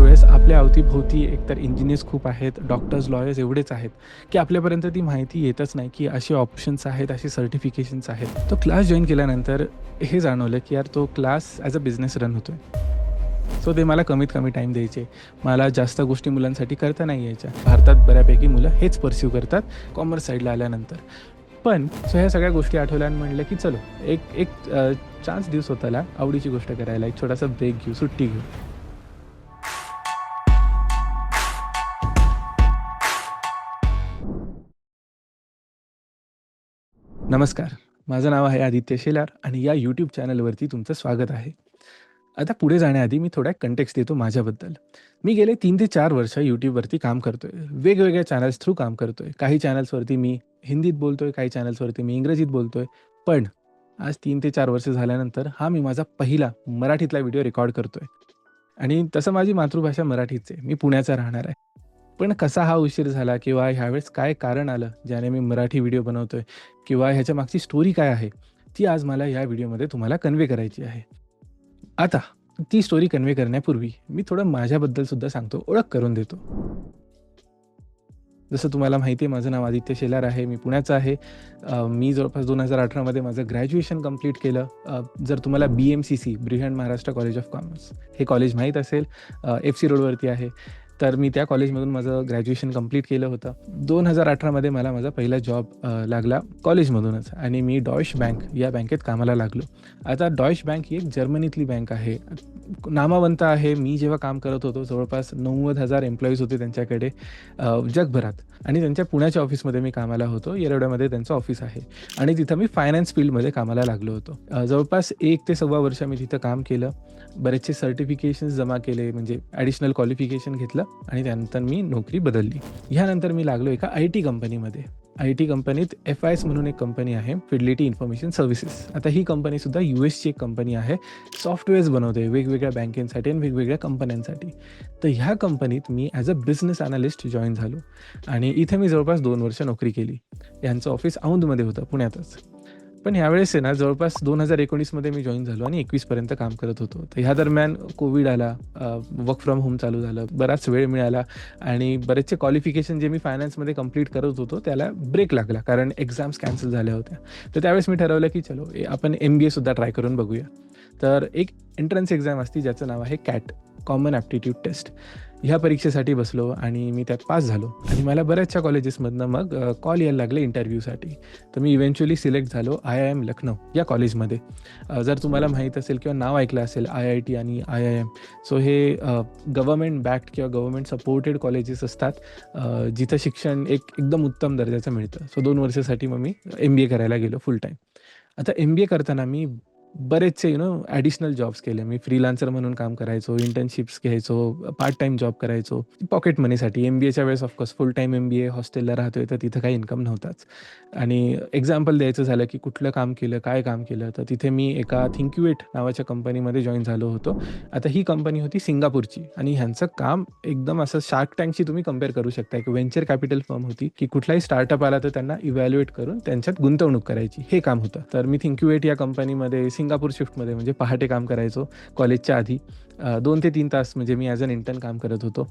वेळेस आपल्या अवतीभोवती एकतर इंजिनियर्स खूप आहेत डॉक्टर्स लॉयर्स एवढेच आहेत की आपल्यापर्यंत ती माहिती येतच नाही की असे ऑप्शन्स आहेत असे सर्टिफिकेशन्स आहेत. तो क्लास जॉईन केल्यानंतर हे जाणवलं की यार तो class as a business run होतो आहे सो ते मला कमीत कमी टाईम द्यायचे. मला जास्त गोष्टी मुलांसाठी करता नाही यायच्या. भारतात बऱ्यापैकी मुलं हेच परस्यू करतात कॉमर्स साईडला आल्यानंतर. पण सो ह्या सगळ्या गोष्टी आठवल्या म्हणलं की चलो एक एक चान्स देऊ स्वतःला आवडीची गोष्ट करायला एक छोटासा ब्रेक घेऊ सुट्टी घेऊ. नमस्कार. माझं नाव आहे आदित्य शेलार आणि या यूट्यूब चॅनलवरती तुमचं स्वागत आहे. आता पुढे जाण्याआधी मी थोडा कंटेक्स्ट देतो माझ्याबद्दल. मी गेले तीन ते चार वर्ष यूट्यूबवरती काम करतोय. वेगवेगळ्या चॅनल्स थ्रू काम करतोय. काही चॅनल्सवरती मी हिंदीत बोलतोय काही चॅनल्सवरती मी इंग्रजीत बोलतोय. पण आज तीन ते चार वर्ष झाल्यानंतर हा मी माझा पहिला मराठीतला व्हिडिओ रेकॉर्ड करतोय. आणि तसं माझी मातृभाषा मराठीच आहे. मी पुण्याचा राहणार आहे. पण कसा हा उशीर झाला किंवा ह्यावेळेस काय कारण आलं ज्याने मी मराठी व्हिडिओ बनवतोय किंवा ह्याच्या मागची स्टोरी काय आहे ती आज मला या व्हिडिओमध्ये तुम्हाला कन्वे करायची आहे. आता ती स्टोरी कन्वे करण्यापूर्वी मी थोडं माझ्याबद्दल सुद्धा सांगतो ओळख करून देतो. जसं तुम्हाला माहिती आहे माझं नाव आदित्य शेलार आहे मी पुण्याचं आहे. मी जवळपास दोन हजार अठरामध्ये माझं ग्रॅज्युएशन कंप्लीट केलं. जर तुम्हाला B M C C Brihan Maharashtra college of commerce हे कॉलेज माहीत असेल. एफ सी रोडवरती आहे. तर मी त्या कॉलेजमधून माझं ग्रॅज्युएशन कंप्लीट केलं होतं. दोन हजार अठरामध्ये मला माझा पहिला जॉब लागला कॉलेजमधूनच आणि मी डॉइश बँक या बँकेत कामाला लागलो. आता डॉइश बँक ही एक जर्मनीतली बँक आहे. नामावंत आहे. मी जेव्हा काम करत होतो जवळपास नव्वद हजार एम्प्लॉईज होते त्यांच्याकडे जगभरात. आणि त्यांच्या पुण्याच्या ऑफिसमध्ये मी कामाला होतो. येरवड्यामध्ये त्यांचं ऑफिस आहे. आणि तिथं मी फायनान्स फील्डमध्ये कामाला लागलो होतो. जवळपास एक ते सव्वा वर्ष मी तिथं काम केलं. बरेचसे सर्टिफिकेशन्स जमा केले म्हणजे ॲडिशनल क्वालिफिकेशन घेतलं. आणि त्यानंतर मी नोकरी बदलली. ह्यानंतर मी लागलो एका आय टी कंपनीमध्ये. आय टी कंपनीत एफ आय एस म्हणून एक कंपनी आहे फिडलिटी इन्फॉर्मेशन सर्व्हिसेस आता ही कंपनी सुद्धा यू एसची एक कंपनी आहे. सॉफ्टवेअर्स बनवते वेगवेगळ्या बँकेंसाठी आणि वेगवेगळ्या कंपन्यांसाठी. तर ह्या कंपनीत मी as a business analyst join झालो. आणि इथे मी जवळपास दोन वर्ष नोकरी केली. यांचं ऑफिस औंधमध्ये होतं पुण्यातच. पण ह्यावेळेस आहे ना जवळपास दोन हजार एकोणीसमध्ये मी जॉईन झालो आणि एकवीसपर्यंत काम करत होतो. तर ह्या दरम्यान कोविड आला वर्क फ्रॉम होम चालू झालं बराच वेळ मिळाला आणि बरेचसे क्वालिफिकेशन जे मी फायनान्समध्ये कंप्लीट करत होतो त्याला ब्रेक लागला कारण एक्झाम्स कॅन्सल झाल्या होत्या. तर त्यावेळेस मी ठरवलं की चलो ए- आपण एम बी एसुद्धा ट्राय करून बघूया. तर एक एंट्रन्स एक्झाम असती ज्याचं नाव आहे कॅट कॉमन ॲप्टिट्यूड टेस्ट ह्या परीक्षेसाठी बसलो आणि मी त्यात पास झालो. आणि मला बऱ्याचशा कॉलेजेसमधनं मग कॉल यायला लागले इंटरव्ह्यूसाठी तर मी इव्हेंच्युअली सिलेक्ट झालो आय आय एम लखनौ या कॉलेजमध्ये जर तुम्हाला माहीत असेल किंवा नाव ऐकलं असेल आय आय टी आणि आय आय एम सो हे गव्हर्मेंट बॅक्ड किंवा गव्हर्मेंट सपोर्टेड कॉलेजेस असतात. जिथं शिक्षण एक एकदम उत्तम दर्जाचं मिळतं. सो दोन वर्षासाठी मग मी एम बी ए करायला गेलो फुल टाईम आता एम बी ए करताना मी बरेचसे यु नो ॲडिशनल जॉब्स केले. मी फ्रीलान्सर म्हणून काम करायचो इंटर्नशिप्स घ्यायचो पार्ट टाईम जॉब करायचो पॉकेट मनीसाठी एम बी एच्या वेळेस of course full time M B A हॉस्टेलला राहतोय तर तिथं काही इन्कम नव्हताच. आणि एक्झाम्पल द्यायचं झालं की कुठलं काम केलं काय काम केलं तर तिथे मी एका थिंक्युएट नावाच्या कंपनीमध्ये जॉईन झालो होतो. आता ही कंपनी होती सिंगापूरची. आणि ह्यांचं काम एकदम असं शार्क टँकशी तुम्ही कंपेअर करू शकता. एक व्हेंचर कॅपिटल फर्म होती की कुठलाही स्टार्टअप आला तर त्यांना इव्हॅल्युएट करून त्यांच्यात गुंतवणूक करायची. हे काम होतं. तर मी थिंक्युएट या कंपनीमध्ये सिंगापूर शिफ्टमध्ये म्हणजे पहाटे काम करायचो कॉलेजच्या आधी. दोन ते तीन तास म्हणजे मी ॲज अन इंटर्न काम करत होतो.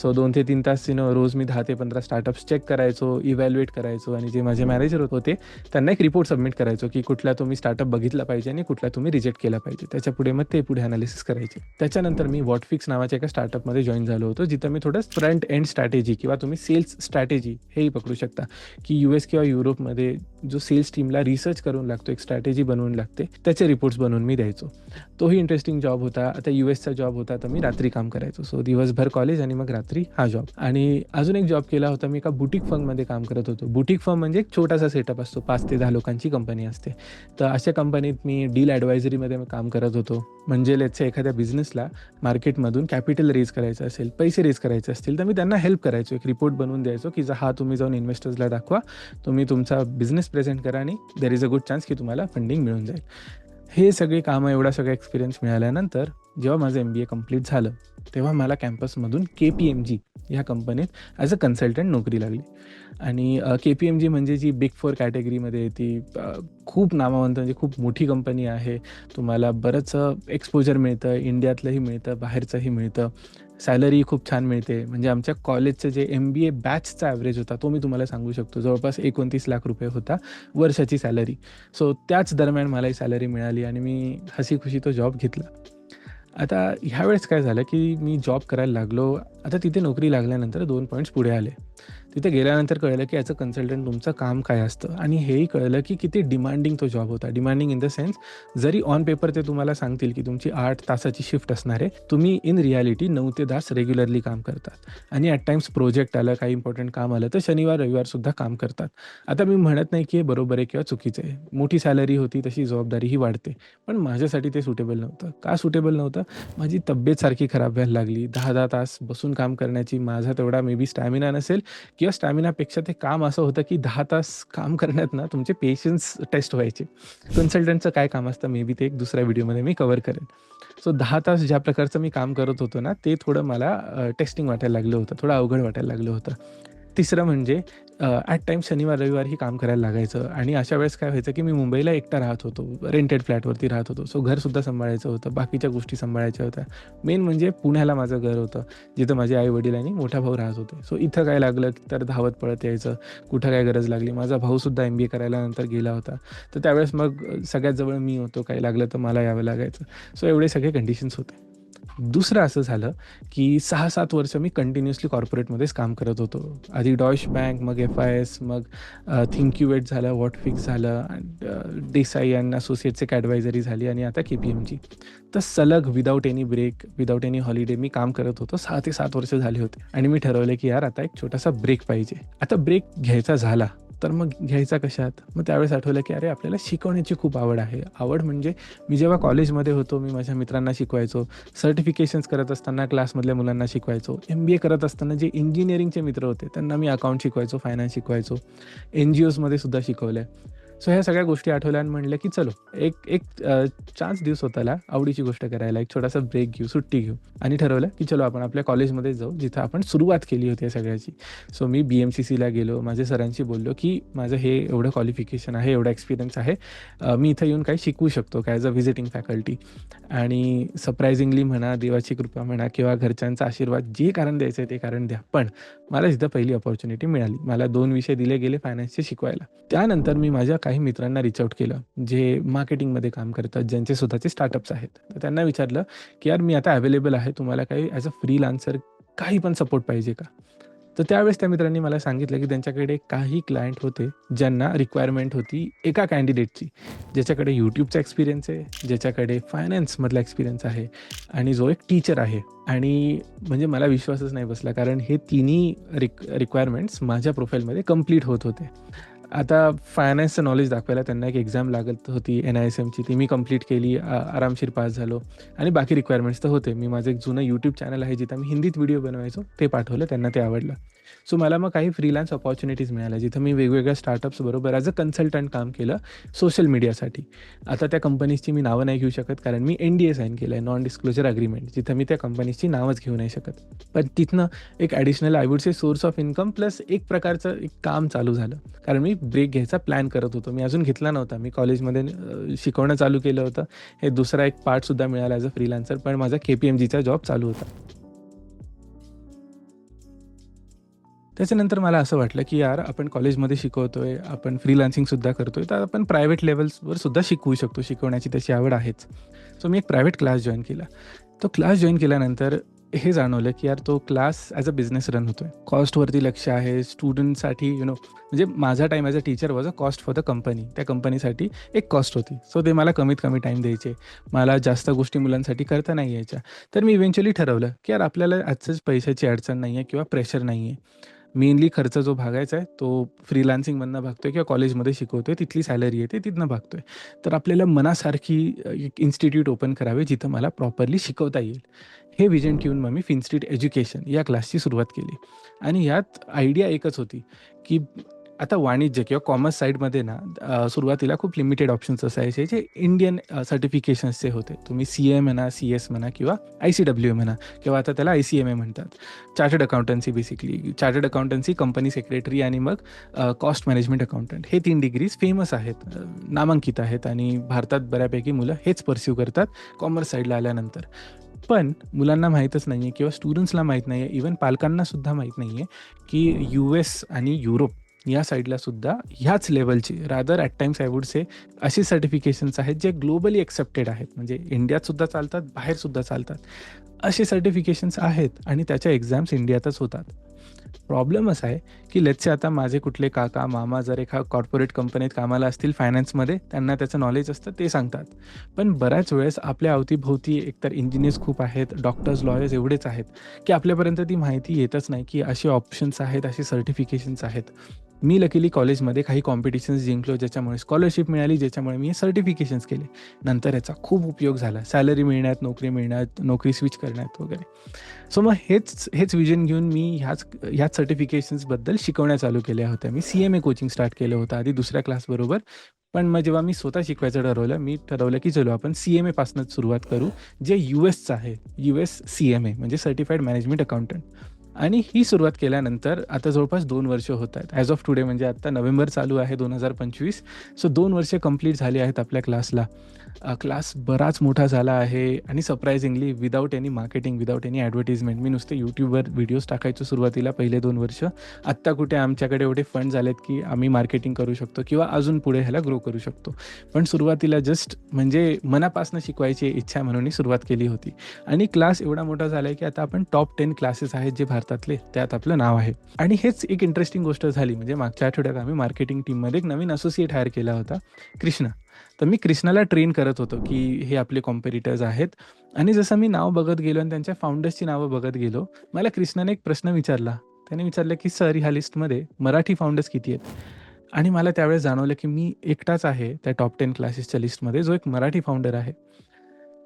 सो दोन ते तीन तास यु नो रोज मी दहा ते पंधरा स्टार्टअप्स चेक करायचो इव्हॅल्युएट करायचो आणि जे माझे मॅनेजर होते त्यांना एक रिपोर्ट सबमिट करायचो की कुठला तुम्ही स्टार्टअप बघितला पाहिजे आणि कुठला तुम्ही रिजेक्ट केला पाहिजे. त्याच्या पुढे मग ते पुढे अनालिसिस करायचे. त्याच्यानंतर मी वॉटफिक्स नावाच्या एका स्टार्टअपमध्ये जॉईन झालो होतो जिथं मी थोडं फ्रंट एंड स्ट्रॅटेजी किंवा तुम्ही सेल्स स्ट्रॅटेजी हेही पकडू शकता. की यू एस किंवा युरोपमध्ये जो सेल्स टीमला रिसर्च करून लागतो एक स्ट्रॅटेजी बनवून लागते त्याचे रिपोर्ट्स बनवून मी द्यायचो. तोही इंटरेस्टिंग जॉब होता. आता यू एसचा जॉब होता तर मी रात्री काम करायचो. सो दिवसभर कॉलेज आणि मग रात्री हा जॉब आणि अजून एक जॉब केला होता मी एका बुटीक फर्ममध्ये काम करत होतो. बुटीक फर्म म्हणजे एक छोटासा सेटअप असतो. पाच ते दहा लोकांची कंपनी असते. तर अशा कंपनीत मी डील ॲडवायझरीमध्ये काम करत होतो. म्हणजे लेटच्या एखाद्या बिझनेसला मार्केटमधून कॅपिटल रेज करायचं असेल पैसे रेज करायचे असतील तर मी त्यांना हेल्प करायचो. एक रिपोर्ट बनवून द्यायचो की जर हा तुम्ही जाऊन इन्व्हेस्टर्सला दाखवा. तुम्ही तुमचा बिझनेस प्रेझेंट करा आणि there is a good chance की तुम्हाला फंडिंग मिळून जाईल. हे सगळी कामं एवढा सगळा एक्सपिरियन्स मिळाल्यानंतर जेव्हा माझं एम बी ए कंप्लीट झालं तेव्हा मला कॅम्पसमधून के पी एम जी ह्या कंपनीत ॲज अ कन्सल्टंट नोकरी लागली. आणि के पी एम जी म्हणजे जी बिग फोर कॅटेगरीमध्ये ती खूप नामवंत म्हणजे खूप मोठी कंपनी आहे. तुम्हाला बरंच एक्सपोजर मिळतं इंडियातलंही मिळतं बाहेरचंही मिळतं. सॅलरी खूप छान मिळते. म्हणजे आमच्या कॉलेजचं जे एम बी ए बॅचचा ॲव्हरेज होता तो मी तुम्हाला सांगू शकतो. जवळपास एकोणतीस लाख रुपये होता वर्षाची सॅलरी. सो त्याच दरम्यान मला ही सॅलरी मिळाली आणि मी हसी खुशी तो जॉब घेतला. आता ह्यावेळेस काय झालं की मी जॉब करायला लागलो. आता तिथे नोकरी लागल्यानंतर दोन पॉईंट्स पुढे आले. तिथे गेल्यानंतर कळलं की ॲज अ कन्सल्टंट तुमचं काम काय असतं. आणि हेही कळलं की किती डिमांडिंग तो जॉब होता. डिमांडिंग इन द सेन्स जरी ऑन पेपर ते तुम्हाला सांगतील की तुमची आठ तासाची शिफ्ट असणार आहे तुम्ही इन रियालिटी नऊ ते दहा रेग्युलरली काम करतात. आणि ॲट टाइम्स प्रोजेक्ट आलं काही इम्पॉर्टंट काम आलं तर शनिवार रविवार सुद्धा काम करतात. आता मी म्हणत नाही की हे बरोबर आहे किंवा चुकीचं आहे. मोठी सॅलरी होती तशी जबाबदारीही वाढते. पण माझ्यासाठी ते सुटेबल नव्हतं. का सुटेबल नव्हतं? माझी तब्येत सारखी खराब व्हायला लागली. दहा दहा तास बसून काम करण्याची माझा तेवढा मे बी स्टॅमिना नसेल किंवा स्टॅमिनापेक्षा ते काम असं होतं की दहा तास काम करण्यात ना तुमचे पेशन्स टेस्ट व्हायचे. कन्सल्टंटचं काय काम असतं मे बी ते एक दुसऱ्या व्हिडिओमध्ये मी कव्हर करेन. सो दहा तास ज्या प्रकारचं मी काम करत होतो ना ते थोडं मला टेस्टिंग वाटायला लागलं होतं थोडं अवघड वाटायला लागलं होतं. तिसरं म्हणजे ॲट टाईम शनिवार रविवारही काम करायला लागायचं. आणि अशा वेळेस काय व्हायचं की मी मुंबईला एकटा राहत होतो. रेंटेड फ्लॅटवरती राहत होतो. सो घरसुद्धा सांभाळायचं होतं. बाकीच्या गोष्टी सांभाळायच्या होत्या. मेन म्हणजे पुण्याला माझं घर होतं. जिथं माझे आई वडील आणि मोठा भाऊ राहत होते. सो इथं काय लागलं तर धावत पळत यायचं. कुठं काय गरज लागली? माझा भाऊसुद्धा एम बी ए करायला नंतर गेला होता. तर त्यावेळेस मग सगळ्यात जवळ मी होतो. काही लागलं तर मला यावं लागायचं. सो एवढे सगळे कंडिशन्स होते. दुसरं असं झालं की सहा सात वर्ष मी कंटिन्युअसली कॉर्पोरेटमध्येच काम करत होतो. आधी डॉश बँक मग एफ आय एस मग थिंक्युवेट झालं वॉटफिक्स झालं देसाई अँड असोसिएट्स एक ॲडवायझरी झाली आणि आता के पी एमची तर सलग without any break without any holiday मी काम करत होतो. सहा ते सात वर्ष झाले होते आणि मी ठरवलं की यार आता एक छोटासा ब्रेक पाहिजे. आता ब्रेक घ्यायचा झाला तर मग घ्यायचा कशात? मग त्यावेळेस आठवलं की अरे आपल्याला शिकवण्याची खूप आवड आहे. आवड म्हणजे मी जेव्हा कॉलेजमध्ये होतो मी माझ्या मित्रांना शिकवायचो. सर्टिफिकेशन्स करत असताना क्लासमधल्या मुलांना शिकवायचो. एम बी ए करत असताना जे इंजिनिअरिंगचे मित्र होते त्यांना मी अकाउंट शिकवायचो फायनान्स शिकवायचो. एन जी ओजमध्ये सुद्धा शिकवलं आहे सो ह्या सगळ्या गोष्टी आठवल्या आणि म्हणलं की चलो एक एक चान्स देऊ स्वतःला आवडीची गोष्ट करायला एक छोटासा ब्रेक घेऊ सुट्टी घेऊ. आणि ठरवलं की चलो आपण आपल्या कॉलेजमध्ये जाऊ जिथं आपण सुरुवात केली होती या सगळ्याची. सो मी बी एम सी सीला गेलो माझ्या सरांशी बोललो की माझं हे एवढं क्वालिफिकेशन आहे एवढा एक्सपिरियन्स आहे मी इथं येऊन काही शिकवू शकतो काय ॲज अ व्हिजिटिंग फॅकल्टी आणि सरप्रायझिंगली म्हणा देवाची कृपा म्हणा किंवा घरच्यांचा आशीर्वाद जे कारण द्यायचं आहे ते कारण द्या. पण मला तिथं पहिली अपॉर्च्युनिटी मिळाली. मला दोन विषय दिले गेले फायनान्सचे शिकवायला. त्यानंतर मी माझ्या काही मित्रांना रिच आउट केलं जे मार्केटिंगमध्ये काम करतात ज्यांचे स्वतःचे स्टार्टअप्स आहेत. तर त्यांना विचारलं की यार मी आता अवेलेबल आहे तुम्हाला काही ॲज अ फ्री लान्सर काही पण सपोर्ट पाहिजे का? तर त्यावेळेस त्या मित्रांनी मला सांगितलं की त्यांच्याकडे काही क्लायंट होते ज्यांना रिक्वायरमेंट होती एका कॅन्डिडेटची ज्याच्याकडे यूट्यूबचा एक्सपिरियन्स आहे ज्याच्याकडे फायनान्समधला एक्सपिरियन्स आहे आणि जो एक टीचर आहे. आणि म्हणजे मला विश्वासच नाही बसला कारण हे तिन्ही रिक रिक्वायरमेंट्स माझ्या प्रोफाईलमध्ये कंप्लीट होत होते. आता फायनान्सचं नॉलेज दाखवायला त्यांना एक एक्झाम लागत होती एन आय एस एमची ती मी कंप्लीट केली आरामशीर पास झालो. आणि बाकी रिक्वायरमेंट्स तर होते. मी माझं एक जुनं यूट्यूब चॅनल आहे जिथं मी हिंदीत व्हिडिओ बनवायचो ते पाठवलं त्यांना ते आवडलं. सो मला मग काही फ्रीलान्स ऑपॉर्च्युनिटीज मिळाल्या जिथं मी वेगवेगळ्या स्टार्टअप्स बरोबर ॲज अ कन्सल्टंट काम केलं सोशल मीडियासाठी आता त्या कंपनीजची मी नावं नाही घेऊ शकत कारण मी एन डी ए साईन केलं आहे नॉन डिस्क्लोजर अग्रीमेंट जिथं मी त्या कंपनीजची नावच घेऊ नाही शकत. पण तिथनं एक additional I would say source of income plus एक प्रकारचं एक काम चालू झालं. कारण मी ब्रेक घ्यायचा प्लॅन करत होतो. मी अजून घेतला नव्हता. मी कॉलेजमध्ये शिकवणं चालू केलं होतं. हे दुसरा एक पार्टसुद्धा मिळाला ॲज अ फ्रीलान्सर पण माझा के पी एम जीचा जॉब चालू होता. त्याच्यानंतर मला असं वाटलं की यार आपण कॉलेजमध्ये शिकवतोय आपण फ्रीलान्सिंगसुद्धा करतोय तर आपण प्रायव्हेट लेवल्सवर सुद्धा शिकवू शकतो. शिकवण्याची त्याची आवड आहेच. सो मी एक प्रायव्हेट क्लास जॉईन केला. तो क्लास जॉईन केल्यानंतर हे जाणवलं की यार तो class as a business run होतोय. कॉस्टवरती लक्ष आहे स्टुडंटसाठी यु नो म्हणजे माझा time as a teacher was a cost for the company त्या कंपनीसाठी एक कॉस्ट होती. सो ते मला कमीत कमी टाईम द्यायचे. मला जास्त गोष्टी मुलांसाठी करता नाही यायच्या. तर मी इव्हेंच्युअली ठरवलं की यार आपल्याला आजच पैशाची अडचण नाही आहे किंवा प्रेशर नाही आहे मेनली खर्च जो भागायचा आहे तो फ्रीलान्सिंगमधनं भागतो आहे किंवा कॉलेजमध्ये शिकवतो आहे तिथली सॅलरी आहे ते तिथनं भागतो आहे तर आपल्याला मनासारखी एक इन्स्टिट्यूट ओपन करावे जिथं मला प्रॉपरली शिकवता येईल. हे विजन ठेवून मग मी फिनस्ट्रीट एज्युकेशन या क्लासची सुरुवात केली. आणि यात आयडिया एकच होती की आता वाणिज्य किंवा कॉमर्स साईडमध्ये ना सुरुवातीला खूप लिमिटेड ऑप्शन्स असायचे जे इंडियन सर्टिफिकेशन्सचे होते. तुम्ही सी ए म्हणा सी एस म्हणा किंवा आय सी डब्ल्यू म्हणा किंवा आता त्याला आय सी एम ए म्हणतात. Chartered accountancy basically chartered accountancy company secretary आणि मग कॉस्ट मॅनेजमेंट अकाउंटंट हे तीन डिग्रीज फेमस आहेत. नामांकित आहेत आणि भारतात बऱ्यापैकी मुलं हेच परस्यू करतात कॉमर्स साईडला आल्यानंतर. पण मुलांना माहीतच नाही आहे किंवा स्टुडंट्सला माहीत नाही आहे इवन पालकांना सुद्धा माहीत नाही आहे की यू एस आणि युरोप या साईडला सुद्धा ह्याच लेवलची rather at times I would say अशी सर्टिफिकेशन्स आहेत जे ग्लोबली एक्सेप्टेड आहेत. म्हणजे इंडियात सुद्धा चालतात बाहेर सुद्धा चालतात. असे सर्टिफिकेशन्स आहेत आणि त्याच्या एक्झाम्स इंडियातच होतात. प्रॉब्लेम असा आहे की लेटचे आता माझे कुठले काका मामा जर एका कॉर्पोरेट कंपनीत कामाला असतील फायनान्समध्ये त्यांना त्याचं नॉलेज असतं ते सांगतात. पण बऱ्याच वेळेस आपल्या अवतीभोवती एकतर इंजिनियर्स खूप आहेत डॉक्टर्स लॉयर्स एवढेच आहेत की आपल्यापर्यंत ती माहिती येतच नाही की असे ऑप्शन्स आहेत असे सर्टिफिकेशन्स आहेत. मी लकीली कॉलेजमध्ये काही कॉम्पिटिशन्स जिंकलो ज्याच्यामुळे स्कॉलरशिप मिळाली ज्याच्यामुळे मी सर्टिफिकेशन्स केले. नंतर याचा खूप उपयोग झाला. सॅलरी मिळण्यात नोकरी मिळण्यात नोकरी स्विच करण्यात वगैरे. सो मग हेच हेच विजन घेऊन मी ह्याच ह्याच सर्टिफिकेशन्सबद्दल शिकवण्या चालू केल्या होत्या. मी C M A coaching start केलं होतं आधी दुसऱ्या क्लासबरोबर पण मग जेव्हा मी स्वतः शिकवायचं ठरवलं मी ठरवलं की चलो आपण सी एम एपासूनच सुरुवात करू जे यू एसचं आहे. U S C M A म्हणजे सर्टिफाईड मॅनेजमेंट अकाउंटंट आणि ही सुरुवात केल्यानंतर आता जवळपास दोन वर्ष होत आहेत. ॲज ऑफ टुडे म्हणजे आता नोव्हेंबर चालू आहे दोन हजार पंचवीस. सो दोन वर्ष कंप्लीट झाली आहेत आपल्या क्लासला क्लास uh, बराच मोठा झाला आहे आणि surprisingly without any marketing without any advertisement मी नुसते यूट्यूबवर व्हिडिओज टाकायचो सुरुवातीला पहिले दोन वर्ष. आत्ता कुठे आमच्याकडे एवढे फंड झालेत की आम्ही मार्केटिंग करू शकतो किंवा अजून पुढे ह्याला ग्रो करू शकतो. पण सुरुवातीला जस्ट म्हणजे मनापासून शिकवायची इच्छा म्हणून सुरुवात केली होती. आणि क्लास एवढा मोठा झाला आहे की आता आपण टॉप टेन क्लासेस आहेत जे भारतातले त्यात आपलं नाव आहे. आणि हेच एक इंटरेस्टिंग गोष्ट झाली. म्हणजे मागच्या आठवड्यात आम्ही मार्केटिंग टीममध्ये एक नवीन असोसिएट हायर केला होता कृष्णा. तर मी कृष्णाला ट्रेन करत होतो की हे आपले कॉम्पिटिटर्स आहेत. आणि जसं मी नाव बघत गेलो आणि त्यांच्या फाउंडर्सची नावं बघत गेलो मला कृष्णाने एक प्रश्न विचारला. त्याने विचारलं की सर ह्या लिस्टमध्ये मराठी फाउंडर्स किती आहेत? आणि मला त्यावेळेस जाणवलं की मी एकटाच आहे त्या टॉप टेन क्लासेसच्या लिस्टमध्ये जो एक मराठी फाउंडर आहे.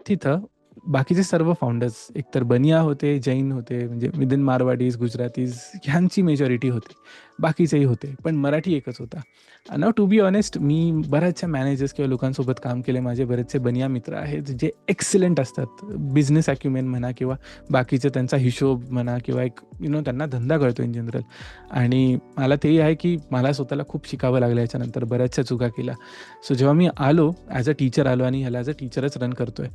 तिथं बाकीचे सर्व फाउंडर्स एकतर बनिया होते जैन होते म्हणजे विदिन मारवाडीज गुजरातीज ह्यांची मेजॉरिटी होती. बाकीचेही होते पण मराठी एकच होता. नाव टू बी ऑनेस्ट मी बऱ्याचशा मॅनेजर्स किंवा लोकांसोबत काम केले. माझे बरेचसे बनिया मित्र आहेत जे एक्सलेंट असतात. बिझनेस ॲक्युमेन म्हणा किंवा बाकीचे त्यांचा हिशोब म्हणा किंवा एक यु नो त्यांना धंदा कळतो इन जनरल आणि मला तेही आहे की मला स्वतःला खूप शिकावं लागलं याच्यानंतर. बऱ्याचशा चुका केल्या. सो जेव्हा मी आलो ॲज अ टीचर आलो आणि ह्याला ॲज अ टीचरच रन करतोय.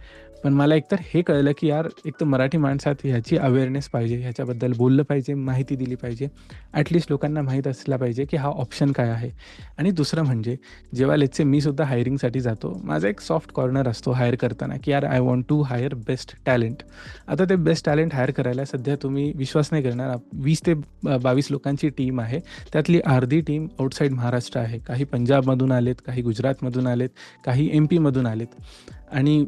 पण मला एकतर हे कळलं की यार एक तर मराठी माणसात ह्याची अवेअरनेस पाहिजे. ह्याच्याबद्दल बोललं पाहिजे माहिती दिली पाहिजे. ॲटलिस्ट लोकांना माहीत असला पाहिजे की हा ऑप्शन काय आहे. आणि दुसरं म्हणजे जेव्हा लेटचे मी सुद्धा हायरिंगसाठी जातो माझा एक सॉफ्ट कॉर्नर असतो हायर करताना की यार I want to hire best talent आता ते बेस्ट टॅलेंट हायर करायला सध्या तुम्ही विश्वास नाही करणार. वीस ते बावीस लोकांची टीम आहे. त्यातली अर्धी टीम आउटसाईड महाराष्ट्र आहे. काही पंजाबमधून आलेत काही गुजरातमधून आलेत काही एम पीमधून आलेत. आणि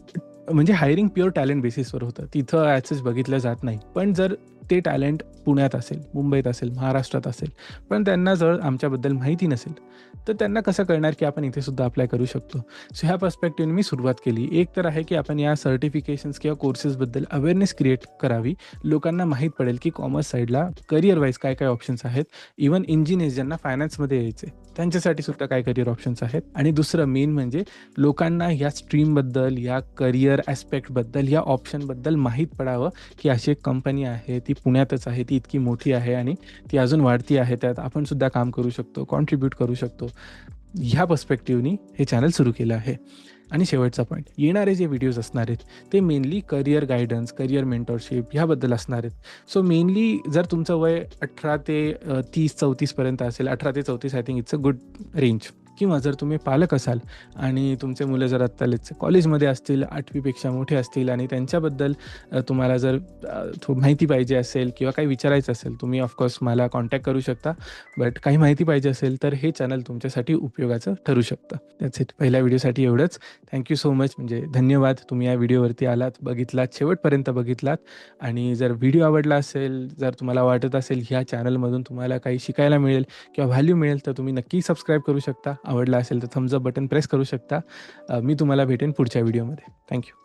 म्हणजे हायरिंग प्युअर टॅलेंट बेसिसवर होतं. तिथं ॲसेस बघितलं जात नाही. पण जर ते टॅलेंट पुण्यात असेल मुंबईत असेल महाराष्ट्रात असेल पण त्यांना जर आमच्याबद्दल माहिती नसेल तर त्यांना कसं कळणार की आपण इथे सुद्धा अप्लाय करू शकतो? सो ह्या पर्स्पेक्टिव्हने मी सुरुवात केली. एक तर आहे की आपण या सर्टिफिकेशन्स किंवा कोर्सेसबद्दल अवेअरनेस क्रिएट करावी. लोकांना माहीत पडेल की कॉमर्स साईडला करिअर वाईज काय काय ऑप्शन्स आहेत. इवन इंजिनियर्स ज्यांना फायनान्समध्ये यायचे त्यांच्यासाठी सुद्धा काय करिअर ऑप्शन्स आहेत. आणि दुसरं मेन म्हणजे लोकांना या स्ट्रीमबद्दल या करिअर ॲस्पेक्टबद्दल या ऑप्शनबद्दल माहीत पडावं की अशी एक कंपनी आहे ती पुण्यातच आहे ती इतकी मोठी आहे आणि ती अजून वाढती आहे त्यात आपण सुद्धा काम करू शकतो कॉन्ट्रीब्यूट करू शकतो. ह्या पर्स्पेक्टिव्हनी हे चॅनल सुरू केलं आहे. आणि शेवटचा पॉईंट येणारे जे व्हिडिओज असणार आहेत ते mainly career guidance career mentorship ह्याबद्दल असणार आहेत. सो मेनली जर तुमचं वय अठरा ते तीस चौतीसपर्यंत असेल अठरा ते चौतीस I think it's a good range किंवा जर तुम्ही पालक असाल आणि तुमचे मुलं जर आत्तालेच कॉलेजमध्ये असतील आठवीपेक्षा मोठे असतील आणि त्यांच्याबद्दल तुम्हाला जर माहिती पाहिजे असेल किंवा काही विचारायचं असेल तुम्ही ऑफकोर्स मला कॉन्टॅक्ट करू शकता. बट काही माहिती पाहिजे असेल तर हे चॅनल तुमच्यासाठी उपयोगाचं ठरू शकतं. त्याच इट पहिल्या व्हिडिओसाठी एवढंच. थँक्यू सो मच म्हणजे धन्यवाद. तुम्ही या व्हिडिओवरती आलात बघितलात शेवटपर्यंत बघितलात. आणि जर व्हिडिओ आवडला असेल जर तुम्हाला वाटत असेल ह्या चॅनलमधून तुम्हाला काही शिकायला मिळेल किंवा व्हॅल्यू मिळेल तर तुम्ही नक्की सबस्क्राईब करू शकता. आवडला असेल तर थम्सअप बटन प्रेस करू शकता. मी तुम्हाला भेटेन पुढच्या व्हिडिओमध्ये. थँक्यू.